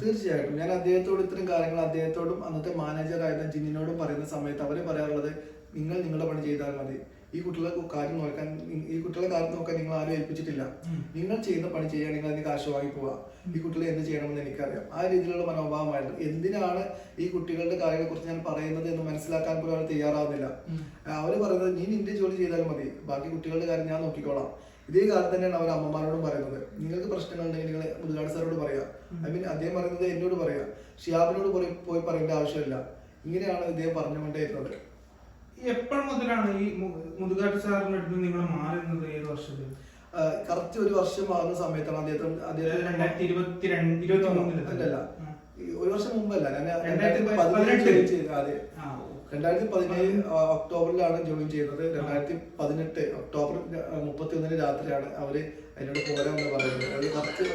തീർച്ചയായിട്ടും. ഞാൻ അദ്ദേഹത്തോട് ഇത്തരം കാര്യങ്ങൾ അദ്ദേഹത്തോടും അന്നത്തെ മാനേജറായിരുന്ന ജിന്നിനോടും പറയുന്ന സമയത്ത് അവർ പറയാറുള്ളത് നിങ്ങൾ നിങ്ങളുടെ പണി ചെയ്താൽ മതി. ഈ കുട്ടികളെ കാര്യം നോക്കാൻ ഈ കുട്ടികളെ കാര്യം നോക്കാൻ നിങ്ങൾ ആരും ഏൽപ്പിച്ചിട്ടില്ല. നിങ്ങൾ ചെയ്യുന്ന പണി ചെയ്യാൻ നിങ്ങൾ അതിന് കാശ് വാങ്ങി പോവാ ഈ കുട്ടികളെ എന്ത് ചെയ്യണമെന്ന് എനിക്കറിയാം. ആ രീതിയിലുള്ള മനോഭാവമായിരുന്നു. എന്തിനാണ് ഈ കുട്ടികളുടെ കാര്യങ്ങളെ കുറിച്ച് ഞാൻ പറയുന്നത് എന്ന് മനസ്സിലാക്കാൻ പോലും അവർ തയ്യാറാവുന്നില്ല. അവർ പറയുന്നത് നീ നിന്റെ ജോലി ചെയ്താൽ മതി. ബാക്കി കുട്ടികളുടെ കാര്യം ഞാൻ നോക്കിക്കോളാം. ഇതേ കാലത്ത് തന്നെയാണ് അവർ അമ്മമാരോടും പറയുന്നത്. നിങ്ങൾക്ക് പ്രശ്നങ്ങളുണ്ടെങ്കിൽ നിങ്ങൾ മുതലാളി സാറോട് പറയാം. ഐ മീൻ അദ്ദേഹം പറയുന്നത് എന്നോട് പറയാം. ഷിയാബിനോട് പോയി പോയി പറയേണ്ട ആവശ്യമില്ല. ഇങ്ങനെയാണ് ഇദ്ദേഹം പറഞ്ഞുകൊണ്ടേയിരുന്നത്. എപ്പോൾ മുതലാണ് ഈ മുതുകാട്ട് സാറിന്റെ അടുത്ത് നിങ്ങൾ മാറുന്നത് ഏത് വർഷത്തിൽ കറക്റ്റ് ഒരു വർഷം മാറുന്ന സമയത്താണ് അദ്ദേഹത്തിന് അദ്ദേഹം രണ്ടായിരത്തി ഇരുപത്തി ഇരുപത്തി മൂന്നിൽ അല്ലല്ല ഒരു വർഷം മുമ്പല്ല. ഞാൻ രണ്ടായിരത്തി പതിനേഴ് പതിനെട്ട്. ചെയ്ത അതെ. രണ്ടായിരത്തി പതിനേഴ് ഒക്ടോബറിലാണ് ജോയിൻ ചെയ്തത്. രണ്ടായിരത്തി പതിനെട്ട് ഒക്ടോബർ മുപ്പത്തി ഒന്നിന് രാത്രിയാണ് അവർ അതിനോട് പോരാന്ന് പറയുന്നത് അത് കറക്റ്റ്